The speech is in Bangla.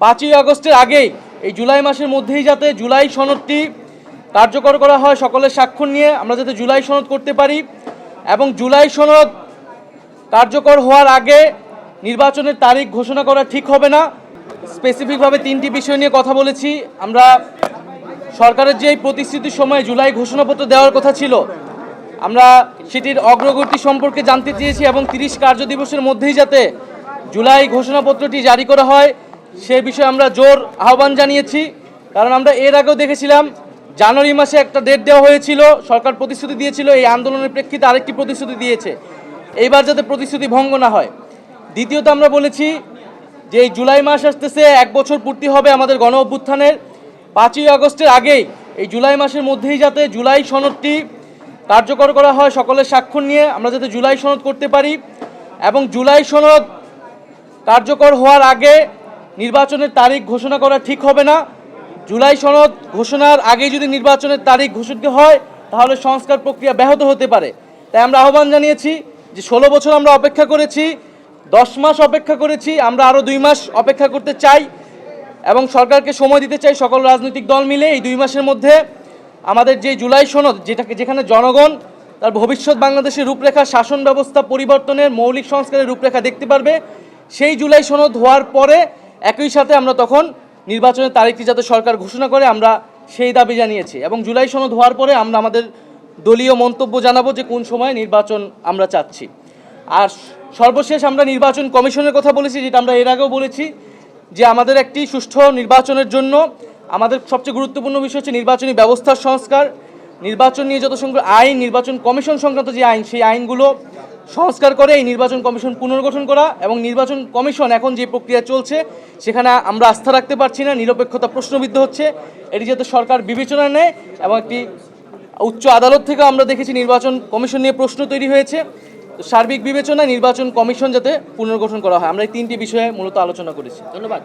পাঁচই আগস্টের আগেই এই জুলাই মাসের মধ্যেই যাতে জুলাই সনদটি কার্যকর করা হয় সকলের স্বাক্ষর নিয়ে, আমরা যাতে জুলাই সনদ করতে পারি এবং জুলাই সনদ কার্যকর হওয়ার আগে নির্বাচনের তারিখ ঘোষণা করা ঠিক হবে না। স্পেসিফিকভাবে তিনটি বিষয় নিয়ে কথা বলেছি। আমরা সরকারের যে প্রতিশ্রুতির সময় জুলাই ঘোষণাপত্র দেওয়ার কথা ছিল, আমরা সেটির অগ্রগতি সম্পর্কে জানতে চেয়েছি এবং তিরিশ কার্য দিবসের মধ্যেই যাতে জুলাই ঘোষণাপত্রটি জারি করা হয়। সে বিষয়ে আমরা জোর আহ্বান জানিয়েছি। কারণ আমরা এর আগেও দেখেছিলাম, জানুয়ারি মাসে একটা ডেট দেওয়া হয়েছিল, সরকার প্রতিশ্রুতি দিয়েছিল, এই আন্দোলনের প্রেক্ষিতে আরেকটি প্রতিশ্রুতি দিয়েছে। এইবার যাতে প্রতিশ্রুতি ভঙ্গ না হয়। দ্বিতীয়ত আমরা বলেছি যে এই জুলাই মাস আসতেছে, এক বছর পূর্তি হবে আমাদের গণ অভ্যুত্থানের। পাঁচই আগস্টের আগেই, এই জুলাই মাসের মধ্যেই যাতে জুলাই সনদটি কার্যকর করা হয় সকলের স্বাক্ষর নিয়ে, আমরা যাতে জুলাই সনদ করতে পারি। এবং জুলাই সনদ কার্যকর হওয়ার আগে নির্বাচনের তারিখ ঘোষণা করা ঠিক হবে না। জুলাই সনদ ঘোষণার আগে যদি নির্বাচনের তারিখ ঘোষিত হয়, তাহলে সংস্কার প্রক্রিয়া ব্যাহত হতে পারে। তাই আমরা আহ্বান জানিয়েছি যে ষোলো বছর আমরা অপেক্ষা করেছি, দশ মাস অপেক্ষা করেছি, আমরা আরও দুই মাস অপেক্ষা করতে চাই এবং সরকারকে সময় দিতে চাই সকল রাজনৈতিক দল মিলে এই দুই মাসের মধ্যে। আমাদের যে জুলাই সনদ, যেটাকে যেখানে জনগণ তার ভবিষ্যৎ বাংলাদেশের রূপরেখা, শাসন ব্যবস্থা পরিবর্তনের মৌলিক সংস্কারের রূপরেখা দেখতে পারবে, সেই জুলাই সনদ হওয়ার পরে একই সাথে আমরা তখন নির্বাচনের তারিখটি যাতে সরকার ঘোষণা করে, আমরা সেই দাবি জানিয়েছি। এবং জুলাই সনদ হওয়ার পরে আমরা আমাদের দলীয় মন্তব্য জানাব যে কোন সময় নির্বাচন আমরা চাচ্ছি। আর সর্বশেষ আমরা নির্বাচন কমিশনের কথা বলেছি, যেটা আমরা এর আগেও বলেছি, যে আমাদের একটি সুষ্ঠু নির্বাচনের জন্য আমাদের সবচেয়ে গুরুত্বপূর্ণ বিষয় হচ্ছে নির্বাচনী ব্যবস্থার সংস্কার, নির্বাচন নিয়ে যত সংখ্যক আইন, নির্বাচন কমিশন সংক্রান্ত যে আইন, সেই আইনগুলো সংস্কার করে এই নির্বাচন কমিশন পুনর্গঠন করা এবং নির্বাচন কমিশন এখন যে প্রক্রিয়া চলছে, সেখানে আমরা আস্থা রাখতে পারছি না, নিরপেক্ষতা প্রশ্নবিদ্ধ হচ্ছে। এটি যাতে সরকার বিবেচনা নেয় এবং একটি উচ্চ আদালত থেকে আমরা দেখেছি নির্বাচন কমিশন নিয়ে প্রশ্ন তৈরি হয়েছে। সার্বিক বিবেচনায় নির্বাচন কমিশন যাতে পুনর্গঠন করা হয়। আমরা এই তিনটি বিষয়ে মূলত আলোচনা করেছি। ধন্যবাদ।